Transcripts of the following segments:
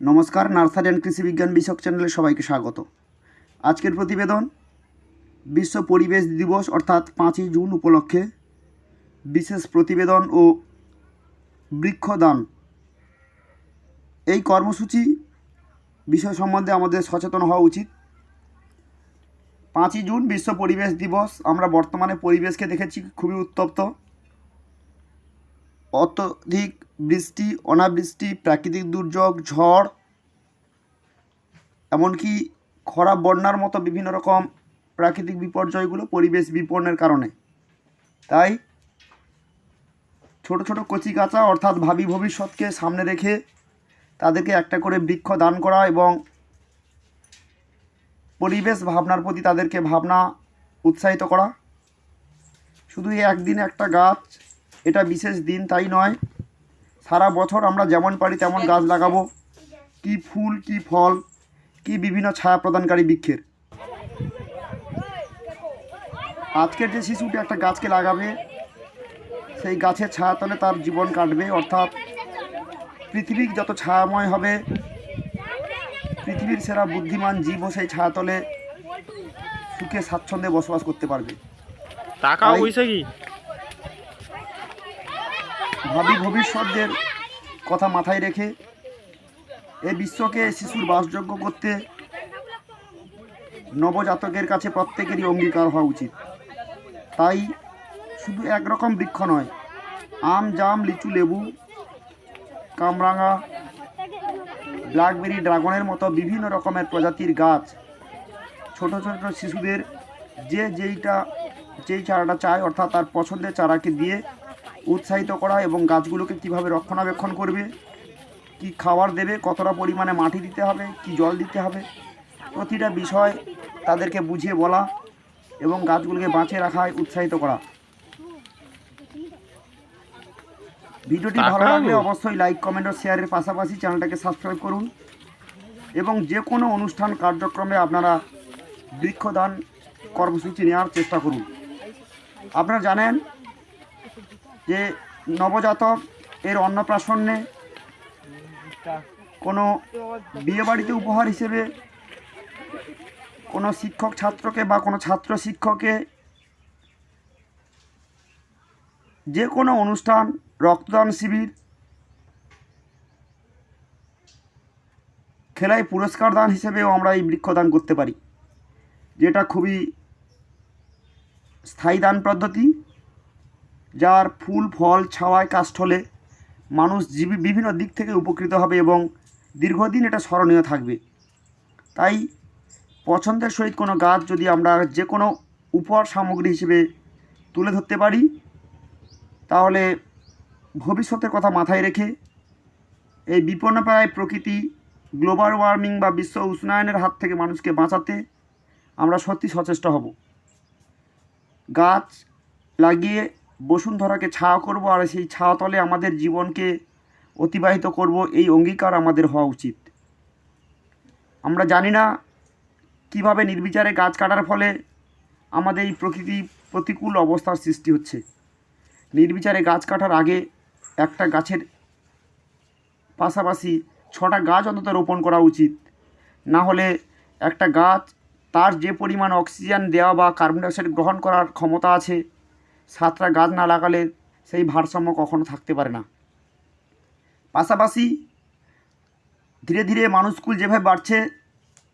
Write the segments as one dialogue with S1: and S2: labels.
S1: নমস্কার, nursery and কৃষি বিজ্ঞান বিষয়ক চ্যানেলে সবাইকে স্বাগত। আজকের প্রতিবেদন, বিশ্ব পরিবেশ দিবস, অর্থাৎ পাঁচই জুন উপলক্ষে বিশেষ প্রতিবেদন ও বৃক্ষদান। এই কর্মসূচি বিষয় সম্বন্ধে আমাদের সচেতন হওয়া উচিত। পাঁচই জুন বিশ্ব পরিবেশ দিবস, আমরা বর্তমানে পরিবেশকে দেখেছি খুবই উত্তপ্ত। অত্যধিক বৃষ্টি, অনাবৃষ্টি, প্রাকৃতিক দুর্যোগ, ঝড়, এমনকি খরা, বন্যার মতো বিভিন্ন রকম প্রাকৃতিক বিপর্যয়গুলো পরিবেশ বিপন্নের কারণে। তাই ছোট ছোট কচি কাঁচা অর্থাৎ ভাবি ভবিষ্যৎকে সামনে রেখে তাদেরকে একটা করে বৃক্ষ দান করা এবং পরিবেশ ভাবনার প্রতি তাদেরকে ভাবনা উৎসাহিত করা। শুধু একদিনে একটা গাছ এটা বিশেষ দিন তাই নয়। সারা বছর আমরা যেমন পারি তেমন গাছ লাগাবো। কি ফুল কি ফল কি বিভিন্ন ছায়া প্রদানকারী বৃক্ষের। আজকের যে শিশুটি একটা গাছকে লাগাবে সেই গাছের ছায়া তলে তার জীবন কাটবে। অর্থাৎ পৃথিবী যত ছায়াময় হবে পৃথিবীর সেরা বুদ্ধিমান জীবও সেই ছায়াতলে সুখে স্বাচ্ছন্দ্যে বসবাস করতে পারবে।
S2: টাকা কি?
S1: ভাবি ভবিষ্যতদের কথা মাথায় রেখে এই বিশ্বকে শিশুর বাসযোগ্য করতে নবজাতকের কাছে প্রত্যেকেরই অঙ্গীকার হওয়া উচিত। তাই শুধু একরকম বৃক্ষ নয়, আম, জাম, লিচু, লেবু, কামরাঙা, ব্ল্যাকবেরি, ড্রাগনের মতো বিভিন্ন রকমের প্রজাতির গাছ ছোট ছোট শিশুদের যে যেইটা যেই চারাটা চায় অর্থাৎ তার পছন্দের চারাকে দিয়ে উৎসাহিত করা এবং গাছগুলোকে কীভাবে রক্ষণাবেক্ষণ করবে কি খাবার দেবে কতটা পরিমাণে মাটি দিতে হবে কি জল দিতে হবে প্রতিটা বিষয় তাদেরকে বুঝিয়ে বলা এবং গাছগুলোকে বাঁচিয়ে রাখায় উৎসাহিত করা। ভিডিওটি ভালো লাগলে অবশ্যই লাইক কমেন্ট ও শেয়ারের পাশাপাশি চ্যানেলটাকে সাবস্ক্রাইব করুন এবং যে কোনো অনুষ্ঠান কার্যক্রমে আপনারা বৃক্ষদান কর্মসূচি নেওয়ার চেষ্টা করুন। আপনারা জানেন যে নবজাতক এর অন্নপ্রাশনে কোনো বিয়েবাড়িতে উপহার হিসেবে কোনো শিক্ষক ছাত্রকে বা কোনো ছাত্র শিক্ষকে যে কোনো অনুষ্ঠান, রক্তদান শিবির, খেলায় পুরস্কার দান হিসেবেও আমরা এই বৃক্ষদান করতে পারি। যেটা খুবই স্থায়ী দান পদ্ধতি। যার ফুল, ফল, ছাওয়ায় কাষ্ঠলে মানুষ জীবী, বিভিন্ন দিক থেকে উপকৃত হবে এবং দীর্ঘদিন এটা স্মরণীয় থাকবে। তাই পছন্দের সহিত কোনো গাছ যদি আমরা যে কোনো উপহার সামগ্রী হিসেবে তুলে ধরতে পারি, তাহলে ভবিষ্যতের কথা মাথায় রেখে এই বিপন্নপ্রায় প্রকৃতি, গ্লোবাল ওয়ার্মিং বা বিশ্ব উষ্ণায়নের হাত থেকে মানুষকে বাঁচাতে আমরা সত্যি সচেষ্ট হব। গাছ লাগিয়ে বসুন্ধরাকে ছায়া করব আর সেই ছায়া তলে আমাদের জীবনকে অতিবাহিত করব, এই অঙ্গীকার আমাদের হওয়া উচিত। আমরা জানি না কীভাবে নির্বিচারে গাছ কাটার ফলে আমাদের এই প্রকৃতি প্রতিকূল অবস্থার সৃষ্টি হচ্ছে। নির্বিচারে গাছ কাটার আগে একটা গাছের পাশাপাশি ছটা গাছ অন্তত রোপণ করা উচিত। না হলে একটা গাছ তার যে পরিমাণ অক্সিজেন, দেওয়া বা কার্বন ডাইঅক্সাইড গ্রহণ করার ক্ষমতা আছে সাতটা গাছ না লাগালে সেই ভারসাম্য কখনো থাকতে পারে না। পাশাপাশি ধীরে ধীরে মানুষকুল যেভাবে বাড়ছে,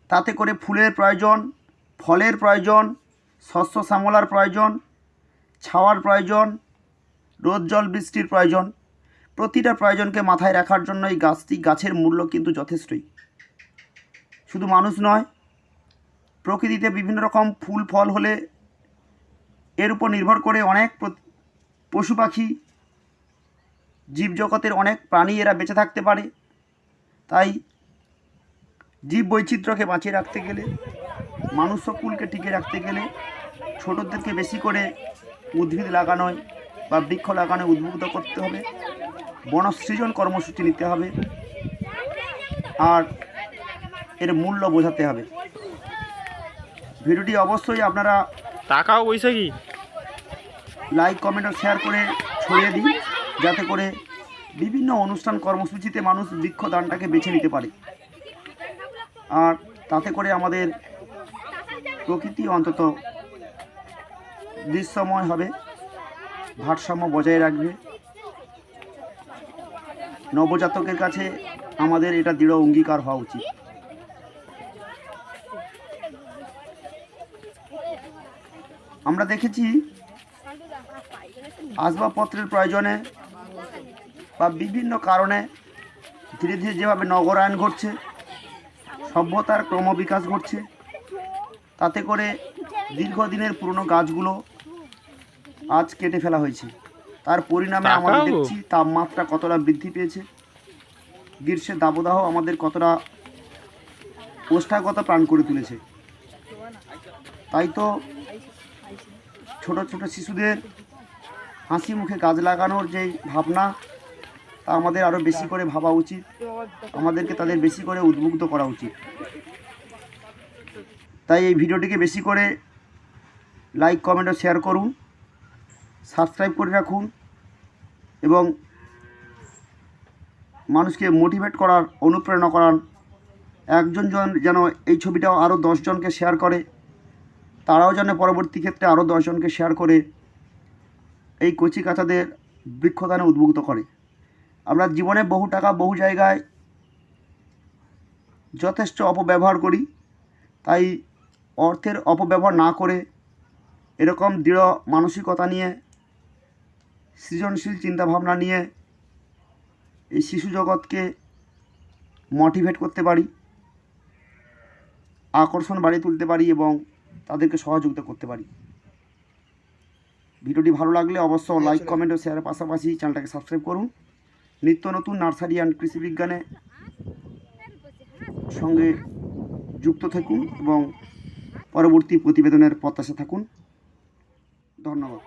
S1: তাতে করে ফুলের প্রয়োজন, ফলের প্রয়োজন, শস্য শ্যামলার প্রয়োজন, ছাওয়ার প্রয়োজন, রোদ জল বৃষ্টির প্রয়োজন, প্রতিটা প্রয়োজনকে মাথায় রাখার জন্য এই গাছটি গাছের মূল্য কিন্তু যথেষ্টই। শুধু মানুষ নয়, প্রকৃতিতে বিভিন্ন রকম ফুল, ফল হলে এর উপর নির্ভর করে অনেক পশু পাখি জীবজগতের অনেক প্রাণী এরা বেঁচে থাকতে পারে। তাই জীব বৈচিত্র্যকে বাঁচিয়ে রাখতে গেলে মানুষ মানুষ্যকুলকে টিকে রাখতে গেলে ছোটদেরকে বেশি করে উদ্ভিদ লাগানোয় বা বৃক্ষ লাগানোয় উদ্বুদ্ধ করতে হবে। বনসৃজন কর্মসূচি নিতে হবে আর এর মূল্য বোঝাতে হবে। ভিডিওটি অবশ্যই আপনারা
S2: টাকা হইছে কি?
S1: লাইক কমেন্ট ও শেয়ার করে ছড়িয়ে দিই যাতে করে বিভিন্ন অনুষ্ঠান কর্মসূচিতে মানুষ বৃক্ষদানটাকে বেছে নিতে পারে। আর তাতে করে আমাদের প্রকৃতি অন্তত দৃশ্যময় হবে, ভারসাম্য বজায় রাখবে। নবজাতকের কাছে আমাদের এটা দৃঢ় অঙ্গীকার হওয়া উচিত। আমরা দেখেছি আসবাবপত্রের প্রয়োজনে বা বিভিন্ন কারণে ধীরে ধীরে যেভাবে নগরায়ন ঘটছে সভ্যতার ক্রমবিকাশ ঘটছে তাতে করে দীর্ঘদিনের পুরনো গাছগুলো আজ কেটে ফেলা হয়েছে। তার পরিণামে আমরা দেখছি তাপমাত্রা কতটা বৃদ্ধি পেয়েছে গ্রীষ্মের দাবদাহ আমাদের কতটা ওষ্ঠাগত প্রাণ করে তুলেছে। তাই তো ছোট ছোট শিশুদের হাসি মুখে গাছ লাগানোর যে ভাবনা, তা আমাদের আরও বেশি করে ভাবা উচিত। আমাদেরকে তাদের বেশি করে উদ্বুদ্ধ করা উচিত। তাই এই ভিডিওটিকে বেশি করে লাইক, কমেন্ট ও শেয়ার করুন, সাবস্ক্রাইব করে রাখুন এবং মানুষকে মোটিভেট করার, অনুপ্রেরণা করার একজন জন যেন এই ছবিটাও আরও দশজনকে শেয়ার করে। তারাও যেন পরবর্তী ক্ষেত্রে আরও দশজনকে শেয়ার করে এই কচি কাচাদের বৃক্ষদানে উদ্বুদ্ধ করে। আমরা জীবনে বহু টাকা, বহু জায়গায় যথেষ্ট অপব্যবহার করি। তাই অর্থের অপব্যবহার না করে এরকম দৃঢ় মানসিকতা নিয়ে, সৃজনশীল চিন্তাভাবনা নিয়ে এই শিশু জগৎকে মোটিভেট করতে পারি। আকর্ষণ বাড়িয়ে তুলতে পারি এবং তাদেরকে সহযোগিতা করতে পারি। ভিডিওটি ভালো লাগলে অবশ্য লাইক কমেন্ট ও শেয়ারের পাশাপাশি চ্যানেলটাকে সাবস্ক্রাইব করুন। নিত্য নতুন নার্সারি অ্যান্ড কৃষি বিজ্ঞানে সঙ্গে যুক্ত থাকুন এবং পরবর্তী প্রতিবেদনের প্রত্যাশা থাকুন। ধন্যবাদ।